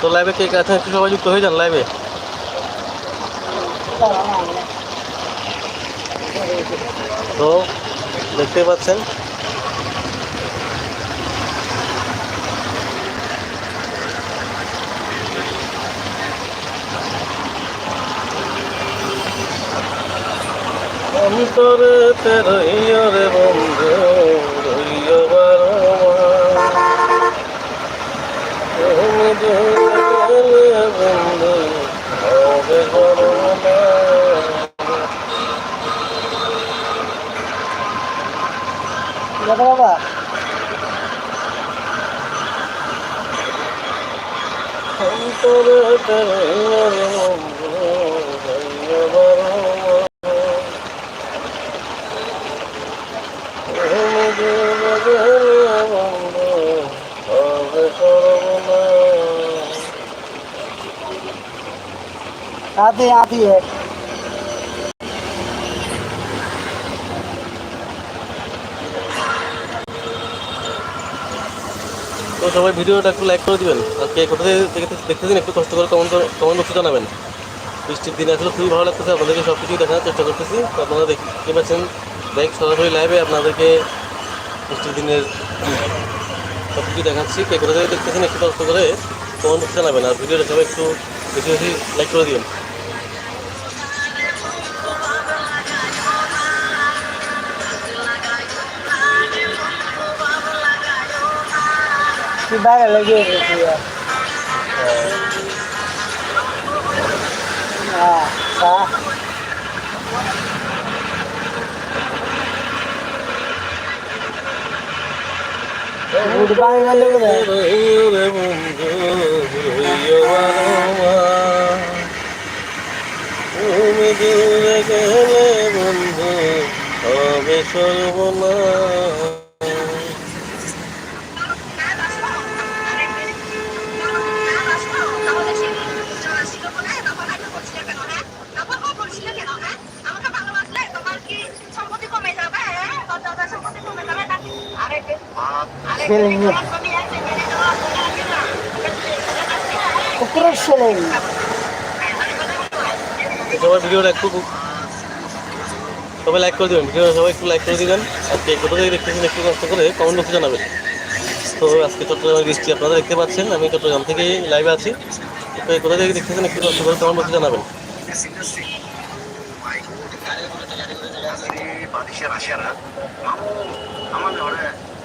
তো লাইভে কে কে আছেন একটু সবাই যুক্ত হয়ে যান লাইভে তো দেখতে পাচ্ছেন অন্তরে রইয় রে বন্ধু রইয় বারো মাস। তুমি দূরে গেলে বন্ধু হবে বড় না। দাদা বাবা রইয় রে বন্ধু রইয় বারো মাস। তুমি দূরে গেলে বন্ধু হবে সর্বনাশ। आती आती है তো সবাই ভিডিওটা একটু লাইক করে দিবেন আর কে কোথা থেকে দেখতে- দেখতেছেন একটু কষ্ট করে কমেন্ট কমেন্ট বক্সে জানাবেন বৃষ্টির দিনে আসলে খুবই ভালো লাগতেছে আপনাদেরকে সব কিছুই দেখানোর চেষ্টা করতেছি তো আপনারা দেখতে পাচ্ছেন বাইক সরাসরি লাইভে আপনাদেরকে বৃষ্টির দিনের সব কিছু দেখাচ্ছি কে কোথা থেকে দেখতেছেন একটু কষ্ট করে কমেন্ট বক্সে জানাবেন আর ভিডিওটা সবাই একটু বেশি বেশি লাইক করে দিবেন सीधा लगी रहती है हाँ हाँ गुड बाय वाले बोले তুমি দূরে গেলে বন্ধু হবে সর্বনাশ Belengit. Ukuran seleng. সবাই ভিডিওটা একটু সবাই লাইক করে দেবেন ভিডিও সবাই একটু লাইক করে দেবেন আর কে কোথা থেকে দেখতেছেন একটু কষ্ট করে কমেন্ট বক্সে জানাবেন তো আজকে চট্টগ্রামের বৃষ্টি আপনারা দেখতে পাচ্ছেন, আমি চট্টগ্রাম থেকে লাইভে আছি তো কোথা থেকে দেখতেছেন একটু কষ্ট করে কমেন্ট বক্সে জানাবেন আমার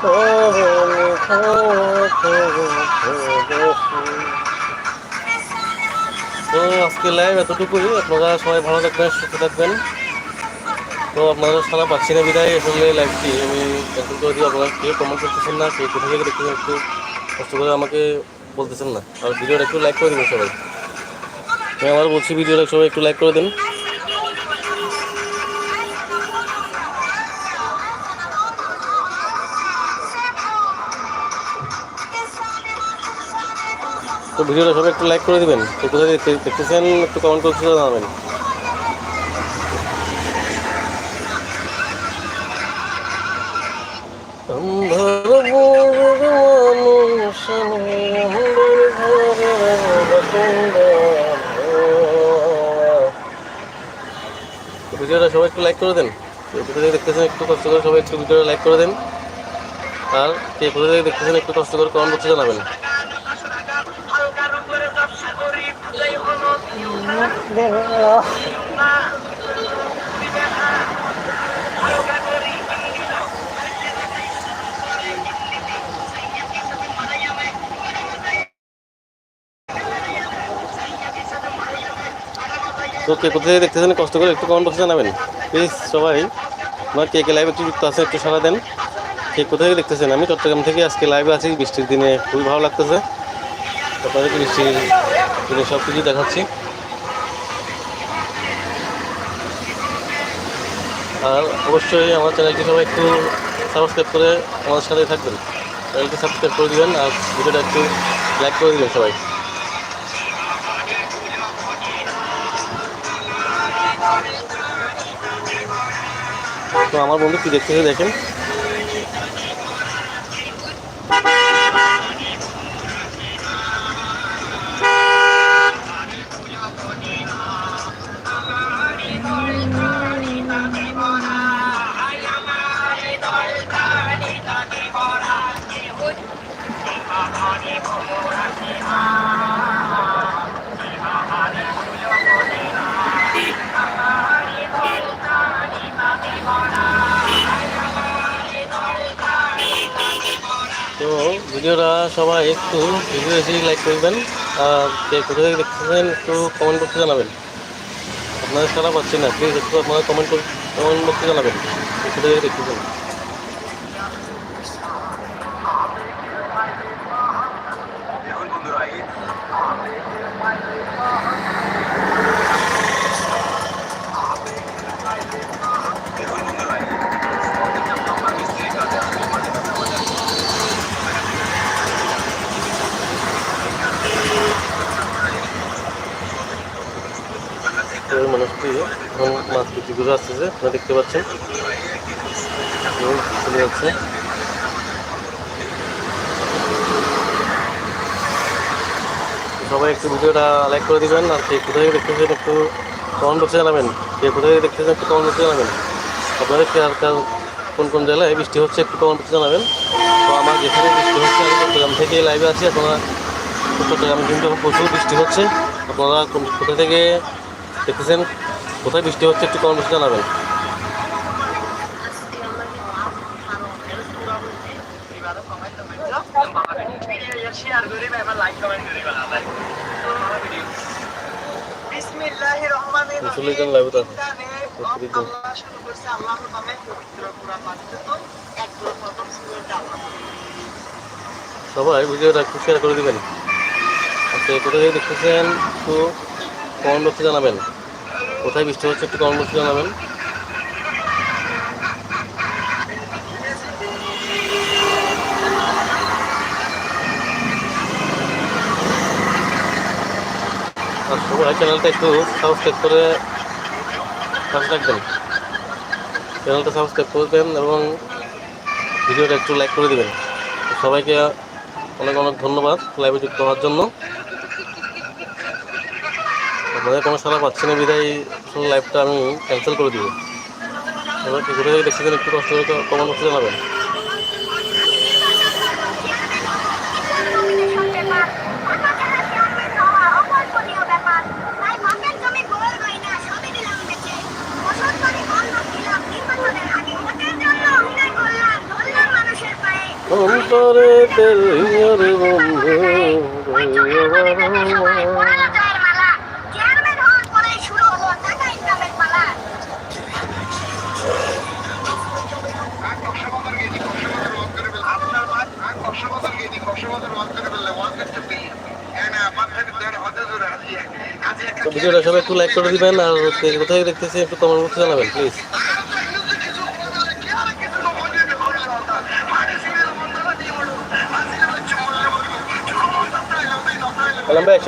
তো আজকে লাইভ এতটুকুই। আপনারা সবাই ভালো থাকবেন, সুস্থ থাকবেন। তো আপনারা সারা পাচ্ছি না বিদায় আসলে লাইভটি আমি করে দিই আপনারা কেউ কমেন্ট করতেছেন না, কেউ কোথা থেকে দেখতেছেন একটু কষ্ট করে আমাকে বলতেছেন না। আর ভিডিওটা একটু লাইক করে দেবেন সবাই। আমি আবার বলছি, ভিডিওটা সবাই একটু লাইক করে দিন। তো ভিডিওটা সবাই একটু লাইক করে দিবেন। তো কোথায় দেখতেছেন, একটু কমেন্ট করতে জানাবেন। ভিডিওটা সবাই একটু লাইক করে দেন। কোথা দেখতেছেন, একটু কষ্ট করে সবাই একটু ভিডিওটা লাইক করে দেন। আর কে কোথা দেখতেছেন, একটু কষ্ট করে কমেন্ট বক্সে জানাবেন। তো কে কোথায় থেকে দেখতেছেন? কষ্ট করে একটু কমেন্ট বক্সে জানাবেন। প্লিজ সবাই, আমার কে কে লাইভ একটু যুক্ত আছে একটু সারা দেন। কে কোথা থেকে দেখতেছেন? আমি চট্টগ্রাম থেকে আজকে লাইভে আছি, বৃষ্টির দিনে খুবই ভালো লাগতেছে। আপনাদেরকে বৃষ্টির দিনে সব কিছু দেখাচ্ছি। আর অবশ্যই আমার চ্যানেলটি সবাই একটু সাবস্ক্রাইব করে আমাদের সাথে থাকবেন। চ্যানেলটি সাবস্ক্রাইব করে দেবেন আর ভিডিওটা একটু লাইক করে দেবেন সবাই। তো আমার বন্ধু কি দেখতেছে দেখেন? ভিডিওটা সবাই একটু ভিডিও এসে লাইক করবেন, আর যে কোথা থেকে দেখতেছেন একটু কমেন্ট বক্সে জানাবেন। আপনাদের সারা পাচ্ছি না প্লিজ একটু আপনারা কমেন্ট কমেন্ট বক্সে জানাবেন কোথা থেকে দেখতেছেন দেখুন বন্ধুরা এই দেখুন বন্ধুরা এই আমরা মিস্ত্রি কাজ তো ওই মানুষটি এখন করে আসতেছে আপনারা দেখতে পাচ্ছেন। চলে যাচ্ছে সবাই একটু ভিডিওটা লাইক করে দিবেন, আর কে কোথায় দেখতেছেন একটু কমেন্ট বক্সে জানাবেন। কে কোথায় দেখতেছেন একটু কমেন্ট বক্সে জানাবেন। আপনাদের কোন কোন জেলায় বৃষ্টি হচ্ছে একটু কমেন্ট বক্সে জানাবেন। তো আমার যেখানে বৃষ্টি হচ্ছে, আমি চট্টগ্রাম থেকে লাইভে আছি। আপনারা চট্টগ্রামে কিন্তু প্রচুর বৃষ্টি হচ্ছে। আপনারা কোন কোথা থেকে দেখতেছেন কোথায় বৃষ্টি হচ্ছে একটু কমেন্ট জানাবেন। সবাই ভিডিওটা একটু শেয়ার করে দিবেন। আচ্ছা কোথায় দেখতেছেন একটু কমেন্ট বক্সে জানাবেন। কোথায় বৃষ্টি হচ্ছে একটু বক্সে জানাবেন। আর সবাই চ্যানেলটা একটু সাবস্ক্রাইব করে পাশে রাখবেন চ্যানেলটা সাবস্ক্রাইব করবেন এবং ভিডিওটা একটু লাইক করে দেবেন। সবাইকে অনেক অনেক ধন্যবাদ লাইভে যুক্ত হওয়ার জন্য। আপনাদের কোনো সারা পাচ্ছি না, বিদায় লাইভটা আমি ক্যান্সেল করে দিব। এবার কি করে দেখছেন একটু কষ্ট করে কমেন্ট বক্সে জানাবেন। অন্তরে তেল বন্ধু আপনার মাছ কক্সবাজার গিয়ে দিই কক্সবাজার ওয়ান করে ফেললে ওয়ান করতে পেয়ে হ্যাঁ না আমার থেকে দেড় হাজার জোরে আছে কাজে তো ভিডিওটা সবাই একটু লাইক করে দিবেন আর কোথায় দেখতেছি, একটু কমেন্ট করতে জানাবেন প্লিজ কালাম ভাই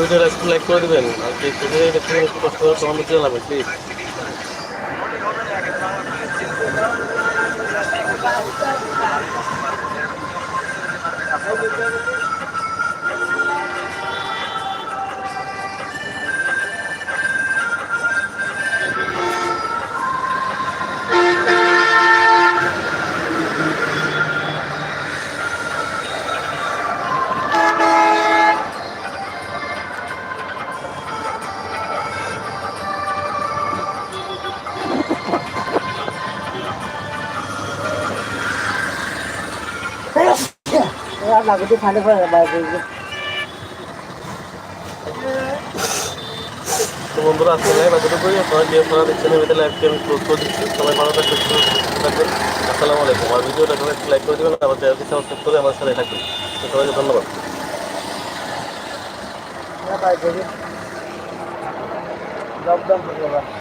ভিডিওটা একটু লাইক করে দিবেন। আর কে জানাবেন প্লিজ এরা লাগুতে ফাঁড়ে পড়ে বাইরে তো বন্ধুরা আজকে লাইভ এতটুকুই। আপনারা যে আপনারা দেখছেন এমনিতে লাইভকে আমি ক্লোজ করে দিচ্ছি। সবাই ভালো থাকবেন সুস্থ থাকবেন আসসালামু আলাইকুম। আর ভিডিওটা সবাই লাইক করে দেবেন আবার চ্যানেলটি সাবস্ক্রাইব করে আমার সাথে থাকবেন। তো সবাইকে ধন্যবাদ। লকডাউন হয়ে